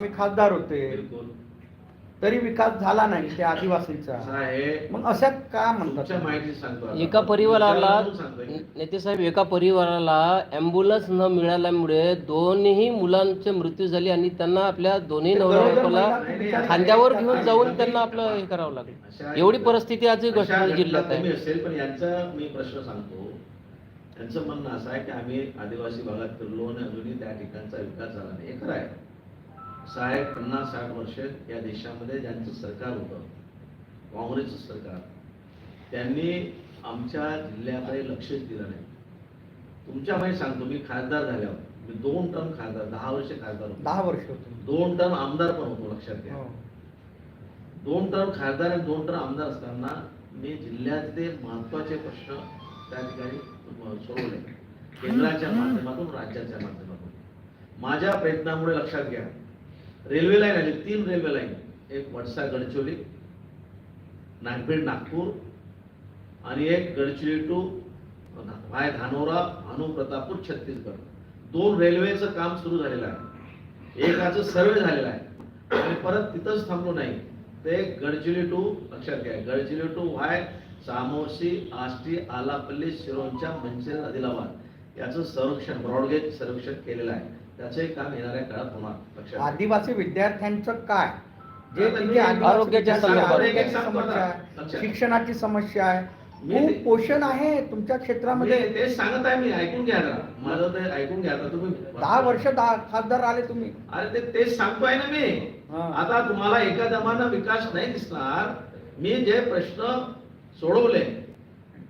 मी खासदार होते. तरी विकास झाला नाही त्या आदिवासींचा. मग अशा का म्हणतात? माहिती सांगतो आता. एका परिवाराला. नेते साहेब एका परिवाराला ॲम्ब्युलन्स न मिळाल्यामुळे दोन्ही मुलांचे मृत्यू झाले आणि त्यांना आपल्या दोन्ही नवरा बायकोला खांद्यावर घेऊन जाऊन त्यांना आपलं हे करावं लागलं. एवढी परिस्थिती आजही अशा गडचिरोली घटना जिल्ह्यात आहे. असेल पण यांचा मी प्रश्न सांगतो. यांचं म्हणणं असं आहे की आम्ही आदिवासी भागात फिरलो आणि अजूनही त्या ठिकाणचा विकास झाला नाही. हे खरं आहे. साहेब पन्नास साठ वर्ष या देशामध्ये ज्यांचं सरकार होतं काँग्रेसचं सरकार त्यांनी आमच्या जिल्ह्याकडे लक्षच दिलं नाही. तुमच्या माहिती सांगतो मी खासदार झाल्यावर मी दोन टर्म खासदार दहा वर्ष खासदार होतो. दहा वर्ष होते. दोन टर्म आमदार पण होतो लक्षात घ्या. हो. दोन टर्म खासदार आणि दोन टर्म आमदार असताना मी जिल्ह्यातले महत्त्वाचे प्रश्न त्या ठिकाणी सोडवले. केंद्राच्या माध्यमातून राज्याच्या माध्यमातून. माझ्या प्रयत्नामुळे लक्षात घ्या. रेल्वे लाईन आली तीन रेल्वे लाईन. एक वडसा गडचिरोली नागभीड नागपूर आणि एक गडचिरोली टू वाय धानोरा अनुप्रतापूर छत्तीसगड. दोन रेल्वेचं काम सुरू झालेलं आहे. एकाचं सर्वे झालेलं आहे. आणि परत तिथंच थांबलो नाही. ते गडचिरोली टू लक्षात घ्या गडचिरोली टू वाय सामोशी आष्टी आलापल्ली शिरोंच्या मंचेर आदिलाबाद. याचं संरक्षण ब्रॉडगेज संरक्षण केलेलं आहे. त्याचंही काम येणाऱ्या काळात होणार लक्षात घ्या. आदिवासी विद्यार्थ्यांचं काय जे तिथे आदिवासी आरोग्याच्या संदर्भात. आरोग्याची समस्या. आहे. शिक्षणाची समस्या आहे मी खूप ते- पोषण आहे तुमच्या क्षेत्रामध्ये मी तेच सांगत आहे मी ऐकून घ्या जरा माझं ते ऐकून घ्या आता तुम्ही दहा वर्ष दहा खासदार आले तुम्ही अरे ते तेच सांगतोय ना मी हा. आता तुम्हाला एका दमानं विकास नाही दिसणार मी जे प्रश्न सोडवले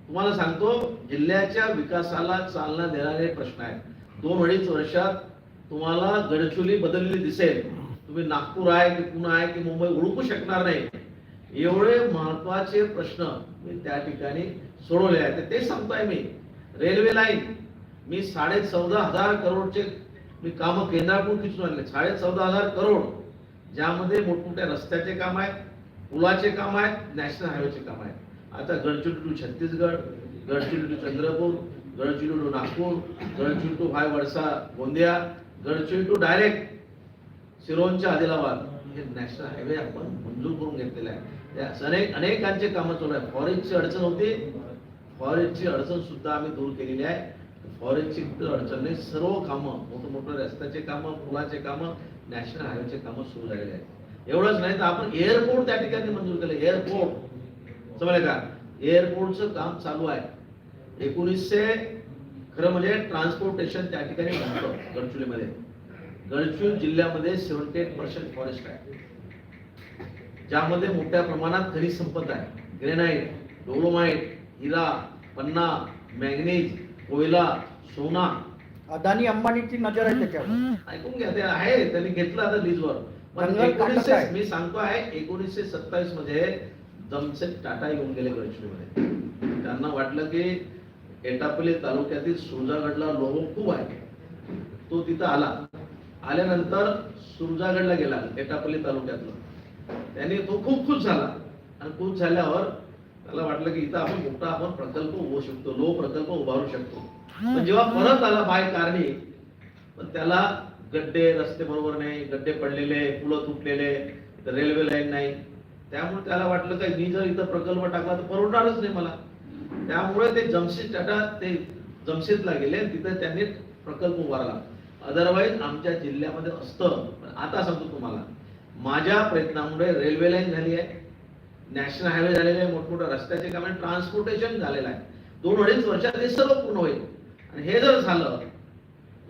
तुम्हाला सांगतो जिल्ह्याच्या विकासाला चालना देणारे प्रश्न आहेत दोन अडीच वर्षात तुम्हाला गडचोली बदललेली दिसेल. तुम्ही नागपूर आहे की पुणे आहे की मुंबई ओळखू शकणार नाही. एवढे महत्त्वाचे प्रश्न मी त्या ठिकाणी सोडवले आहेत. ते- सांगतोय मी. Railway line. मी साडे चौदा हजार करोडचे मी कामं केंद्राकडून खिचून आणले. साडे चौदा हजार करोड. ज्यामध्ये मोठमोठ्या रस्त्याचे काम आहेत पुलाचे काम आहेत नॅशनल हायवेचे काम आहेत. आता Gadchiroli to Chhattisgarh Gadchiroli to Chandrapur Gadchiroli to Nagpur Gadchiroli to high Wadsa Gondia Gadchiroli to direct Sironcha Adilabad हे नॅशनल हायवे आपण मंजूर करून घेतलेले आहे. त्या अनेक अनेकांचे कामं चालू आहे फॉरेनची अडचण होती. फॉरेनची अडचण सुद्धा आम्ही दूर केलेली आहे. फॉरेनची अडचण नाही. सर्व कामं मोठं मोठं रस्त्याचे कामं पुलाचे कामं नॅशनल हायवेचे कामं सुरू झालेले आहेत. एवढंच नाही तर आपण एअरपोर्ट त्या ठिकाणी मंजूर केलं. एअरपोर्ट समजलं का? एअरपोर्टचं काम चालू आहे. एकोणीसशे खरं म्हणजे ट्रान्सपोर्टेशन त्या ठिकाणी बनतं गडचिरोलीमध्ये. गडचिरोली जिल्ह्यामध्ये सेव्हन्टी एट पर्सेंट फॉरेस्ट आहे. ज्यामध्ये मोठ्या प्रमाणात खनिज संपदा आहे. ग्रेनाइट डोलोमाइट हिरा पन्ना मॅग्नीज कोयला सोना. अदानी अंबानीची नजर आहे त्याच्यावर. ऐकून घ्या ते आहे त्यांनी घेतलं आता लीजवर पण एकोणीसशे. मी सांगतो आहे एकोणीसशे सत्तावीसमध्ये जमसेट टाटा येऊन गेले गडचिरोलीमध्ये. त्यांना वाटलं की एटापले तालुक्यातील सुरजागडला लोह खूप आहे. तो तिथं आला. आल्यानंतर सुरजागडला गेला एटापले तालुक्यातला. त्याने तो खूप खुश झाला. आणि खुश झाल्यावर त्याला वाटलं की इथं आपण मोठा आपण प्रकल्प उभू शकतो लोह प्रकल्प उभारू शकतो. पण जेव्हा परत आला बाय कारणी पण त्याला गड्डे रस्ते बरोबर नाही गड्डे पडलेले पुलं तुटलेले रेल्वे लाईन नाही. त्यामुळे त्याला वाटलं काय मी जर इथं प्रकल्प टाकला तर परवडणारच नाही मला. त्यामुळे ते जमशेद टाटा ते जमशेदला गेले. तिथं त्यांनी प्रकल्प उभारला. अदरवाईज आमच्या जिल्ह्यामध्ये असतं. पण आता सांगतो तुम्हाला. माझ्या प्रयत्नामुळे रेल्वे लाईन झाली आहे. नॅशनल हायवे झालेले आहे. मोठमोठ्या रस्त्याचे काम आहे. ट्रान्सपोर्टेशन झालेलं आहे. दोन अडीच वर्षात हे सर्व पूर्ण होईल. आणि हे जर झालं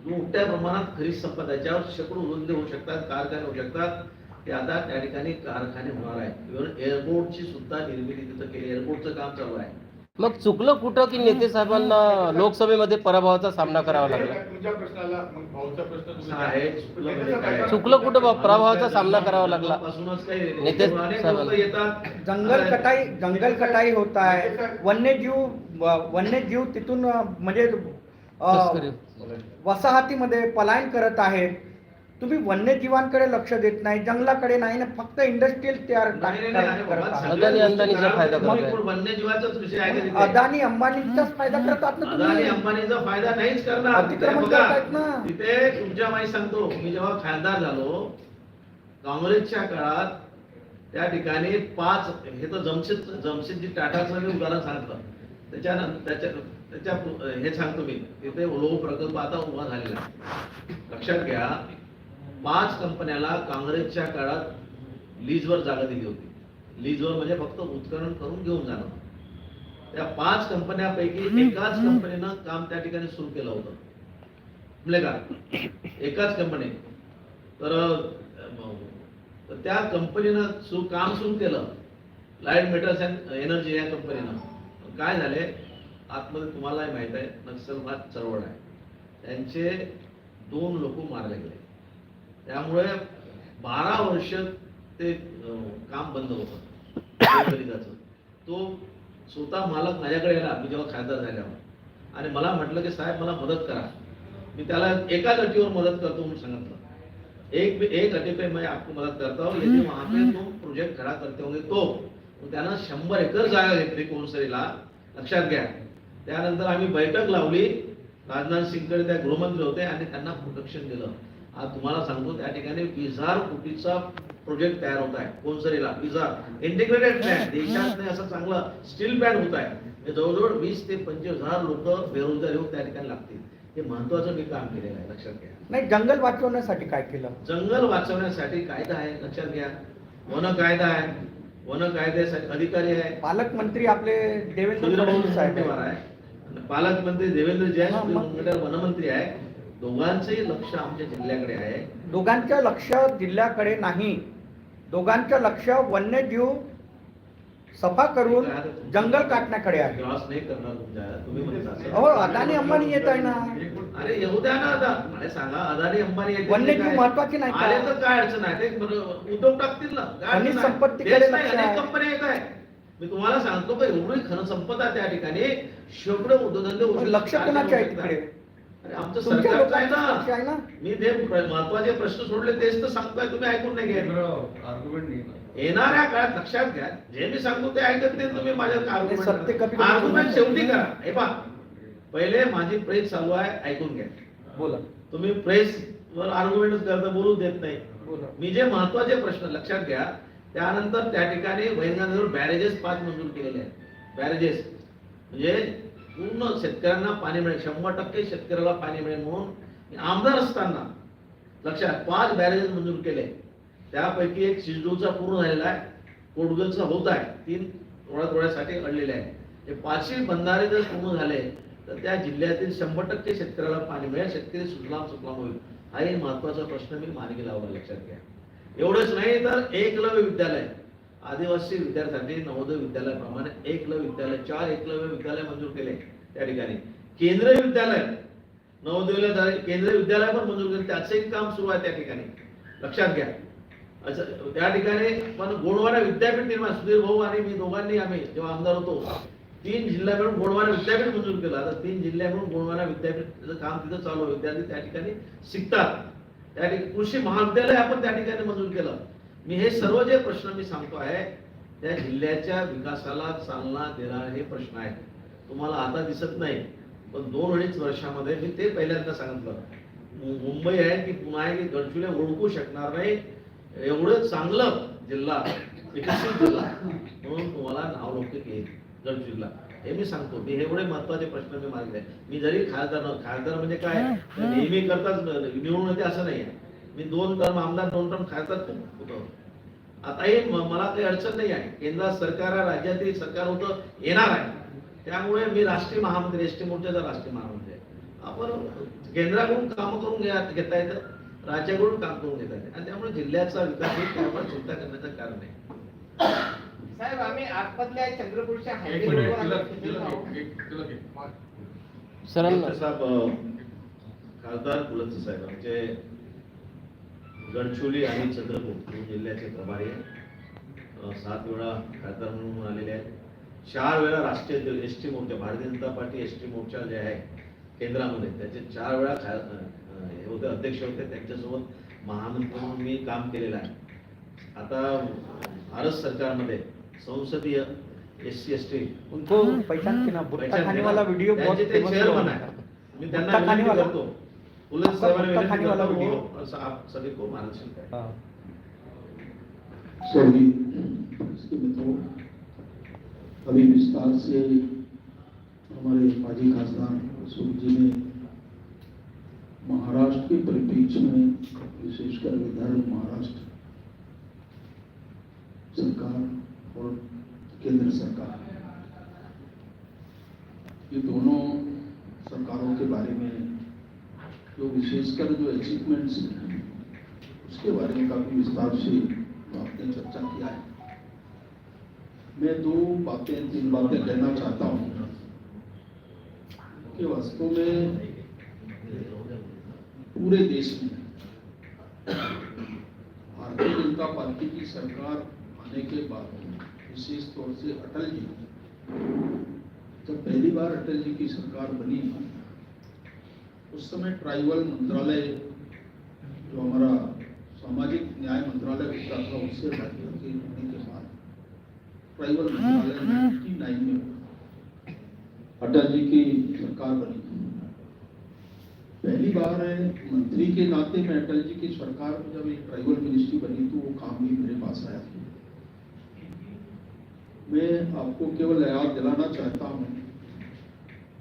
मोठ्या प्रमाणात खरीद संपदा याच्यावर शेकडो रुंदे होऊ शकतात कारखाने होऊ शकतात. ते आता त्या ठिकाणी कारखाने होणार आहे इव्हन एअरपोर्टची सुद्धा निर्मिती तिथं केली एअरपोर्टचं काम चालू आहे. मग चुकलं कुठं की नेते साहेबांना लोकसभेमध्ये पराभवाचा सामना करावा लागला चुकलं कुठं? पराभवाचा सामना करावा लागला नेते जंगल कटाई जंगल कटाई होत आहे वन्यजीव वन्यजीव तिथून म्हणजे. वसाहतीमध्ये पलायन करत आहेत तुम्ही वन्यजीवांकडे लक्ष देत नाही जंगलाकडे नाही ना फक्त इंडस्ट्रियल तयार अदानी अंबानीचा फायदा लागतात. करताय. मग वन्यजीवाचाच विषय आहे का तिथे? अदानी अंबानीचाच फायदा करतात ना तुम्ही अंबानीचा फायदा नाहीच करणार अतिक्रमण करतायत ना. तिथे तुमच्या माहिती सांगतो मी जेव्हा खासदार झालो काँग्रेसच्या काळात त्या ठिकाणी पाच हे तर जमशेद जमशेदजी टाटाचं मी उदाहरण सांगितलं त्याच्यानंतर त्याच्या त्याच्या हे सांगतो मी तिथे लोह प्रकल्प आता उभा झालेला आहे लक्षात घ्या पाच कंपन्याला काँग्रेसच्या काळात लीजवर जागा दिली होती. लीजवर म्हणजे फक्त उत्खनन करून घेऊन जाणं. त्या पाच कंपन्यापैकी एकाच कंपनीनं काम त्या ठिकाणी सुरू केलं होतं. म्हणजे का? एकाच कंपनी तर त्या कंपनीनं सु काम सुरू केलं. लाइट मेटल्स अँड एनर्जी या कंपनीनं. काय झाले? आतमध्ये तुम्हालाही माहीत आहे नक्षलवाद चळवळ आहे. त्यांचे दोन लोक मारले गेले. त्यामुळे बारा वर्ष ते काम बंद होतं. तो स्वतः मालक माझ्याकडे आला मी जेव्हा खासदार झाल्यावर. आणि मला म्हटलं की साहेब मला मदत करा. मी त्याला एका अटीवर मदत करतो म्हणून सांगितलं. एक एक अटी पे मैं आपको मदत करता. हूँ यदि वहां पे प्रोजेक्ट खड़ा करते म्हणजे होंगे तो. त्यानं शंभर एकर जागा घेतली कोणसरीला लक्षात घ्या. त्यानंतर आम्ही बैठक लावली. राजनाथ सिंगकडे त्या गृहमंत्री होते आणि त्यांना प्रोटेक्शन दिलं. आज तुम्हाला सांगतो त्या ठिकाणी वीस हजार कोटीचा प्रोजेक्ट तयार होत आहे. कोणसरीला वीस हजार इंटिग्रेटेड प्लॅन देशात नाही असं चांगलं स्टील प्लॅन होत आहे. हे जवळजवळ वीस ते पंचवीस हजार लोक बेरोजगार येऊन त्या ठिकाणी लागतील. हे महत्वाचं मी काम केलेलं आहे. लक्षात घ्या. नाही जंगल वाचवण्यासाठी काय केलं? जंगल वाचवण्यासाठी कायदा आहे. लक्षात घ्या. वन कायदा आहे. वन कायद्यासाठी अधिकारी आहे. पालकमंत्री आपले देवेंद्र फडणवीस साहेब आहे. पालकमंत्री देवेंद्र जैन हा, वनमंत्री आहे. दोघांचंही लक्ष आमच्या जिल्ह्याकडे आहे दोघांचं लक्ष जिल्ह्याकडे नाही दोघांचं लक्ष वन्यजीव सफा करून जंगल काटण्याकडे आहे क्रॉस नाही करणार तुमच्या तुम्ही म्हणता असं. अहो अदानी अंबानी येत आहे ना अरे येऊ द्या ना आता मला सांगा अदानी अंबानी येते वन्यजीव? महत्त्वाचे नाही? आले तर काय अडचण आहे ते उद्योग टाकतील ना खनिज? संपत्तीकडे लक्ष अनेक आहे. कंपन्या येत आहे मी तुम्हाला सांगतो का एवढी खनसंपदा त्या ठिकाणी शेकडो उद्योगधंदे मग लक्ष कोणाचे आहे तिकडे अरे आमचं तुमच्या सरकारचं आहे लोकांचं लक्ष ना? आहे ना? मी ते प्र- महत्त्वाचे प्रश्न सोडले तेच तर सांगतोय तुम्ही ऐकून नाही घ्या आर्ग्युमेंट नाही येणाऱ्या काळात लक्षात घ्या जे मी सांगतो ते ऐकत नाही तुम्ही माझ्या सत्य आर्ग्युमेंट शेवटी करा. हे पहा पहिले माझी प्रेस चालू आहे ऐकून घ्या. बोला. तुम्ही प्रेस वर आर्ग्युमेंट करता बोलू देत नाही. बोला. मी जे महत्त्वाचे प्रश्न लक्षात घ्या त्यानंतर त्या ठिकाणी वैनगंगाजवळ बॅरेजेस पाच मंजूर केलेले आहेत. बॅरेजेस म्हणजे पूर्ण शेतकऱ्यांना पाणी मिळेल. शंभर टक्के शेतकऱ्याला पाणी मिळेल म्हणून आमदार असताना लक्षात पाच बॅरेजेस मंजूर केले. त्यापैकी एक शिजडूचा पूर्ण झालेला आहे. कोडगलचा होत आहे. तीन थोड्या थोड्यासाठी अडलेले आहे. हे पाचशे बंधारे जर पूर्ण झाले तर त्या जिल्ह्यातील शंभर टक्के शेतकऱ्याला पाणी मिळेल. शेतकरी सुजलाम सुफलाम होईल. हाही महत्त्वाचा प्रश्न मी मार्गी लावला लक्षात घ्या. एवढंच नाही तर एकलव्य विद्यालय. आदिवासी विद्यार्थ्यांनी नवोदय विद्यालयाप्रमाणे एकलव्य विद्यालय चार एकलव्य विद्यालय मंजूर केले त्या ठिकाणी. केंद्रीय विद्यालय नवोदय झाले केंद्रीय विद्यालय पण मंजूर केले. त्याचंही काम सुरू आहे त्या ठिकाणी. लक्षात घ्या. असं त्या ठिकाणी पण गोंडवाना विद्यापीठ निर्माण सुधीर भाऊ आणि मी दोघांनी आम्ही जेव्हा आमदार होतो तीन जिल्हा मिळून गोडवाडा विद्यापीठ मंजूर केलं. आता तीन जिल्ह्या मिळून गोडवाडा विद्यापीठ काम तिथं चालू आहे. विद्यार्थी त्या ठिकाणी शिकतात. त्या ठिकाणी कृषी महाविद्यालय आपण त्या ठिकाणी मंजूर केलं. मी हे सर्व जे प्रश्न मी सांगतो आहे त्या जिल्ह्याच्या विकासाला चालना देणारे हे प्रश्न आहेत. तुम्हाला आता दिसत नाही पण दोन अडीच वर्षामध्ये मी ते पहिल्यांदा सांगितलं. मुंबई आहे की पुन्हा आहे की गडचिरोली ओळखू शकणार नाही एवढं चांगलं जिल्हा विकसित जिल्हा म्हणून तुम्हाला नाव लौकिक येईल गडचिरोलीला. हे मी सांगतो मी एवढे महत्त्वाचे प्रश्न मी मागितले. मी जरी खासदार खासदार म्हणजे काय? नेहमी करताच निवडून येते असं नाही मी दोन टर्म आमदार दोन टर्म खासदार होतो. आताही म- मला काही अडचण नाही आहे. केंद्रात सरकार आहे राज्यातील सरकार होतं येणार आहे. त्यामुळे मी राष्ट्रीय महामंत्री एस टी मोर्चाचा राष्ट्रीय महामंत्री आहे. आपण केंद्राकडून काम करून घ्या घेता येतं. राज्याकडून काम करून घेता येतं. आणि त्यामुळे जिल्ह्याचा विकास त्यावर चिंता करण्याचं कारण आहे साहेब आम्ही आतमधल्या चंद्रपूरच्या हायवे आता डॉक्टर साहेब खासदार कुलत साहेब आमचे गडचिरोली आणि चंद्रपूर दोन जिल्ह्याचे प्रभारी आहे अ, सात वेळा खासदार म्हणून आलेले आहेत. चार वेळा राष्ट्रीय S T Morcha Bharatiya Janata party S T Morcha जे आहे केंद्रामध्ये. त्याचे चार वेळा खा हे होते अध्यक्ष होते. त्यांच्यासोबत महामंत्री म्हणून मी काम केलेलं आहे. आता भारत सरकारमध्ये संसदीय एस सी एस टी. उनको त्यांचे ते फेमस चेअरमन आहे. मी त्यांना करतो. पुलिस खाने वाला. हो, असं आप सभी को करें हाँ. सभी इसके मित्रों अभी विस्तार से हमारे माजी खासदार सुख जी ने महाराष्ट्र के परिप्रेक्ष्य में विशेषकर विधायक महाराष्ट्र सरकार और केंद्र सरकार ये दोनों सरकारों के बारे में जो विशेषकर जो अचीवमेंट्स हैं, उसके बारे में काफ़ी विस्तार से आपने चर्चा किया है। मैं दो बातें, तीन बातें कहना चाहता हूँ। कि वास्तव में पूरे देश में भारतीय जनता पार्टी की सरकार आने के बाद विशेष तौर से अटल जी, जब पहली बार अटल जी की सरकार बनी उस समय ट्राइबल मंत्रालय, जो हमारा सामाजिक न्याय मंत्रालय होता था, उससे होने के बाद ट्राइबल मंत्रालय में अटल जी की सरकार बनी पहली बार है, मंत्री के नाते में अटल जी की सरकार में जब एक ट्राइबल मिनिस्ट्री बनी तो वो काम भी मेरे पास आया मैं आपको केवल याद दिलाना चाहता हूँ,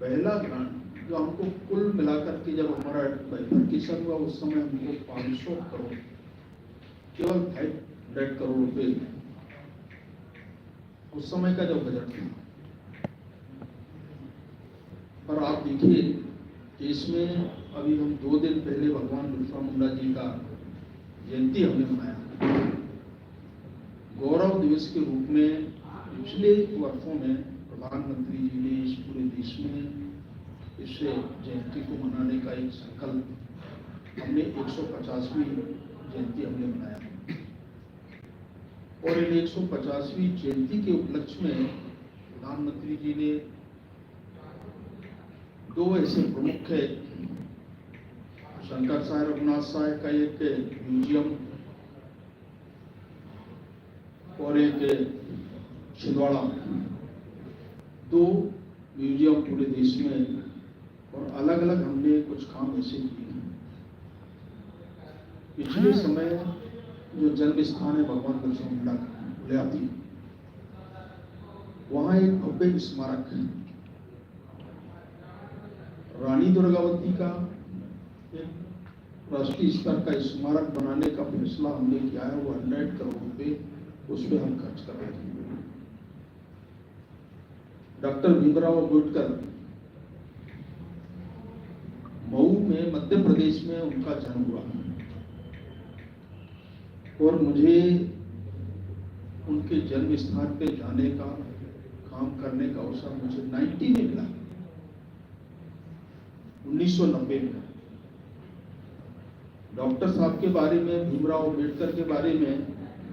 पहला ग्रांट जो हमको कुल मिलाकर के जब हमारा बैठकीसन हुआ, उस समय हमको 500 करोड़, केवल फाइव हंड्रेड करोड़ रुपए उस समय का जो बजट था। पर आप देखिए, देश में अभी हम दो दिन पहले भगवान बिरसा मुंडा जी का जयंती हमने मनाया। गौरव दिवस के रूप में पिछले वर्षों में प्रधानमंत्री जी ने इस पूरे देश में इस जयंती को मनाने का एक संकल्प हमने 150वीं जयंती हमने मनाया और इन 150वीं जयंती के उपलक्ष्य में प्रधानमंत्री जी ने दो ऐसे प्रमुख है। शंकर साय, रघुनाथ साय का एक म्यूज़ियम। और एक छिंदवाड़ा। दो म्यूज़ियम पूरे देश में और अलग अलग हमने कुछ काम ऐसे किए हैं। पिछले समय जो जन्म स्थान है भगवान बिरसा मुंडा का वहाँ एक भव्य स्मारक है। रानी दुर्गावती का राष्ट्रीय स्तर का स्मारक बनाने का फैसला हमने किया है, वो हंड्रेड करोड़ रुपए उस पर हम खर्च कर रहे हैं। डॉक्टर भीमराव अंबेडकर में, मध्य प्रदेश में उनका जन्म हुआ। और मुझे उनके जन्म स्थान पे जाने का, काम करने का अवसर मुझे 90 में मिला। 1990 में। डॉक्टर साहब के बारे में, भीमराव अंबेडकर के बारे में